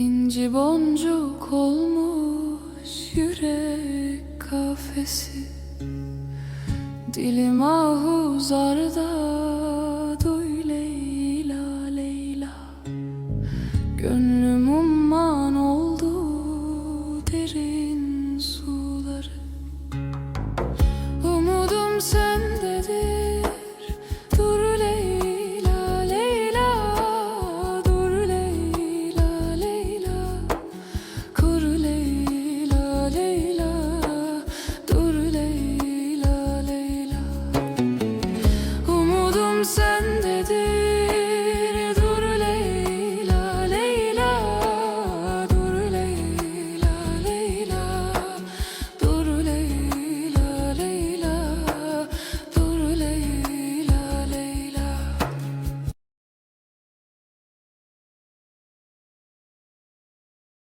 İnci boncuk olmuş yürek kafesi. Dilim ahuzarda duy Leyla Leyla. Gönlüm